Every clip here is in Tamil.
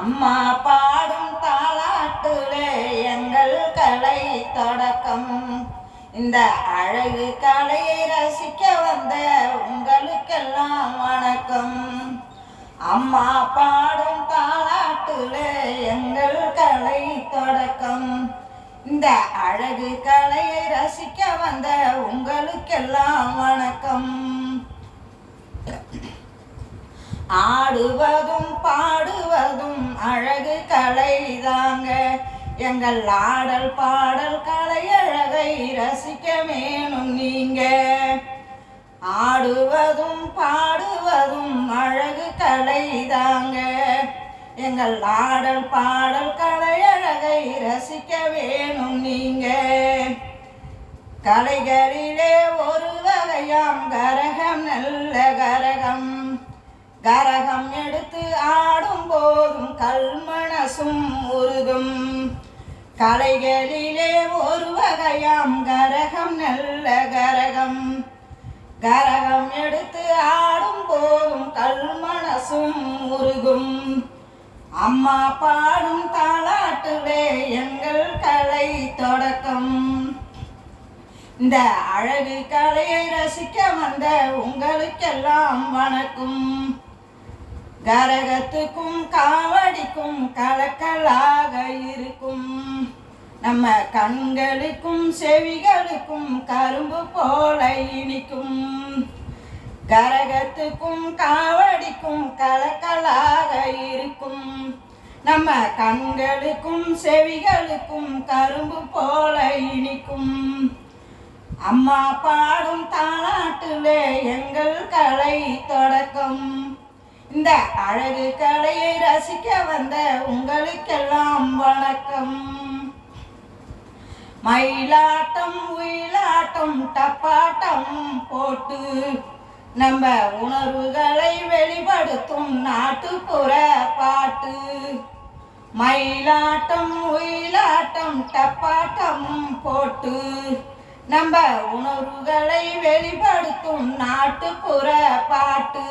அம்மா பாடும் தாலாட்டுலே எங்கள் கலை தொடக்கம். இந்த அழகு கலையை ரசிக்க வந்த உங்களுக்கெல்லாம் வணக்கம். அம்மா பாடும் தாலாட்டுலே எங்கள் கலை தொடக்கம். இந்த அழகு கலையை ரசிக்க வந்த உங்களுக்கெல்லாம் வணக்கம். ஆடுவதும் பா அழகு கலைதாங்க எங்கள் ஆடல் பாடல் கலை அழகை ரசிக்க வேணும் நீங்க. ஆடுவதும் பாடுவதும் அழகு கலைதாங்க எங்கள் ஆடல் பாடல் கலை அழகை ரசிக்க வேணும் நீங்க. கலைகளிலே ஒரு வகையாம் கரகம் நல்ல கரகம் கரகம் எடுத்து ஆடும் போதும் கல்மனசும் உருகும். கலைகளிலே ஒரு வகையாம் கரகம் நல்ல கரகம். கரகம் எடுத்து ஆடும் போதும் கல்மனசும் உருகும். அம்மா பாடும் தாளாட்டுவே எங்கள் கலை தொடக்கம். இந்த அழகு கலையை ரசிக்க வந்த உங்களுக்கெல்லாம் வணக்கம். கரகத்துக்கும் காவடிக்கும் கலக்கலாக இருக்கும். நம்ம கண்களுக்கும் செவிகளுக்கும் கரும்பு போல இனிக்கும். கரகத்துக்கும் காவடிக்கும் கலக்கலாக இருக்கும். நம்ம கண்களுக்கும் செவிகளுக்கும் கரும்பு போல இனிக்கும். அம்மா பாடும் தாளாட்டுலே எங்கள் கலை தொடக்கம். இந்த அழகு கலையை ரசிக்க வந்த உங்களுக்கெல்லாம் வணக்கம். மயிலாட்டம் உயிலாட்டம் டப்பாட்டம் போட்டு நம்ம உணர்வுகளை வெளிப்படுத்தும் நாட்டுப்புற பாட்டு. மயிலாட்டம் உயிலாட்டம் டப்பாட்டம் போட்டு நம்ம உணர்வுகளை வெளிப்படுத்தும் நாட்டுப்புற பாட்டு.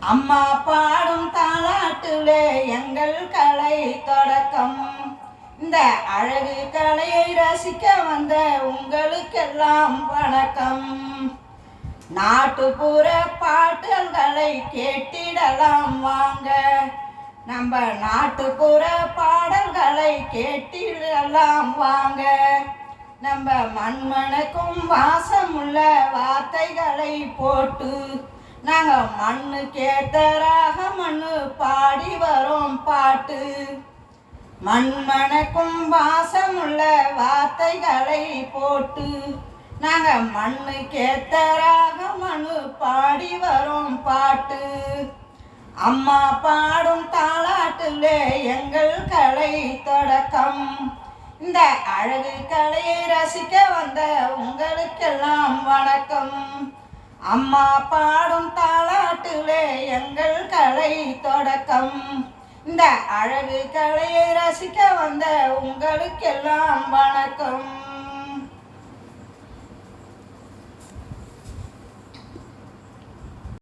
அம்மா பாடும் தாளாட்டுலே எங்கள் கலை தொடக்கம். இந்த அழகு கலையை ரசிக்க வந்த உங்களுக்கெல்லாம் வணக்கம். நாட்டுப்புற பாடல்களை கேட்டிடலாம் வாங்க. நம்ம நாட்டுப்புற பாடல்களை கேட்டிடலாம் வாங்க. நம்ம மண்மனுக்கும் வாசமுள்ள வார்த்தைகளை போட்டு நாங்க மண்ணு கேட்டராக மண்ணு பாடி வரோம் பாட்டு. மண்மணக்கும் வாசமுள்ள வார்த்தைகளை போட்டு நாங்க மண்ணு கேத்தராக மனு பாடி வரோம் பாட்டு. அம்மா பாடும் தாளாட்டுலே எங்கள் கலை தொடக்கம். இந்த அழகு கலையை ரசிக்க வந்த உங்களுக்கெல்லாம் வணக்கம். அம்மா பாடும் தாளாட்டுலே எங்கள் கலை தொடக்கம். இந்த அழகு கலையை ரசிக்க வந்த உங்களுக்கெல்லாம் வணக்கம்.